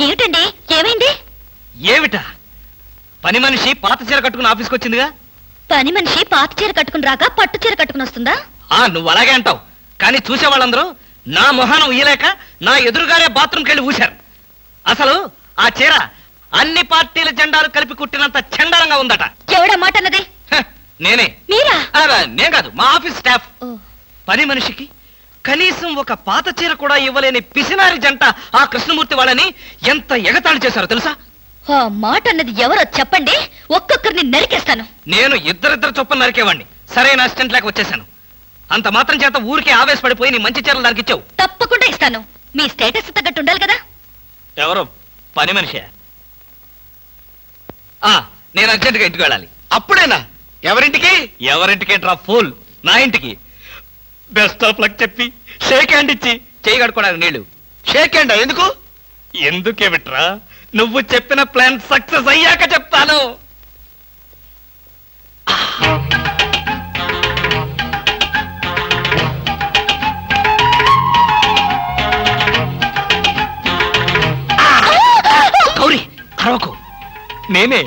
ఏమిటండి? ఏమైంది? ఏమిటా? పని మనిషి పాత చీర కట్టుకుని ఆఫీస్కి వచ్చిందిగా? పని మనిషి పాత చీర కట్టుకుని రాక పట్టు చీర కట్టుకుని వస్తుందా? ఆ నువ్వు అలాగే అంటావు. కానీ చూసే వాళ్ళందరూ నా మొహానం ఊయలేక నా ఎదురుగారే బాత్రూమ్కి వెళ్ళి ఊశారు. అసలు ఆ చీర అన్ని పార్టీల జెండాలు కలిపి కుట్టినంత చండాలంగా ఉందట. ఎవడా మాట అన్నది? హ, నేనే. మీరా? ఆ, నేను కాదు మా ఆఫీస్ స్టాఫ్. ఓ, పని మనిషికి కనీసం ఒక పాత చీర కూడా ఇవ్వలేని పిసినారి జంట ఆ కృష్ణమూర్తి వాళ్ళని ఎంత ఎగతాళి చేశారో తెలుసా? ఆ మాట అన్నది ఎవరో చెప్పండి. ఒక్కొక్కరిని నరికేస్తాను. నేను ఇద్దరిద్దరు చొప్పున నరికేవాడిని సరైన అసిస్టెంట్ లేక వచ్చేసాను అంత మాత్రం చేత ఊరికే ఆవేశపడిపోయి నీ మంచి చీరలు దానికి ఇచ్చావు. తప్పకుండా ఇస్తాను. మీ స్టేటస్ తగ్గట్టు ఉండాలి కదా? ఎవరు? పని మనిషి. నేను అర్జెంటుగా ఇంటికి వెళ్ళాలి. అప్పుడేనా? ఎవరింటికి? ఎవరింటికి డ్రా ఫుల్. నా ఇంటికి. బెస్ట్ ఆఫ్ లక్ చెప్పి. షేక్ హ్యాండ్ ఇచ్చి. చేయి కడుకోవడానికి నీళ్ళు. షేక్ హ్యాండ్ ఎందుకు? ఎందుకే విట్రా? నువ్వు చెప్పిన ప్లాన్ సక్సెస్ అయ్యాక చెప్తాను. గౌరీ అరవకు నేనే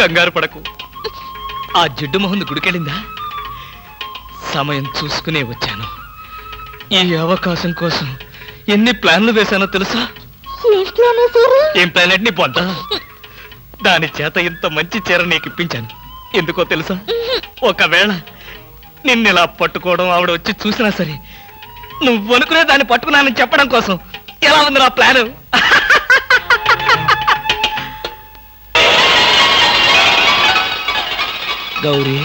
కంగారు పడకు. ఆ జిడ్డు మొహంది గుడికెళ్ళిందా? సమయం చూసుకునే వచ్చాను. ఈ అవకాశం కోసం ఎన్ని ప్లాన్లు వేశానో తెలుసా? ఏం ప్లానెట్ నీ పొంత దాని చేత ఇంత మంచి చీర నీకు ఇప్పించాను. ఎందుకో తెలుసా? ఒకవేళ నిన్ను ఇలా పట్టుకోవడం ఆవిడ వచ్చి చూసినా సరే నువ్వు అనుకునే దాన్ని పట్టుకున్నానని చెప్పడం కోసం ఎలా ఉంది నా ప్లాన్? గౌరీ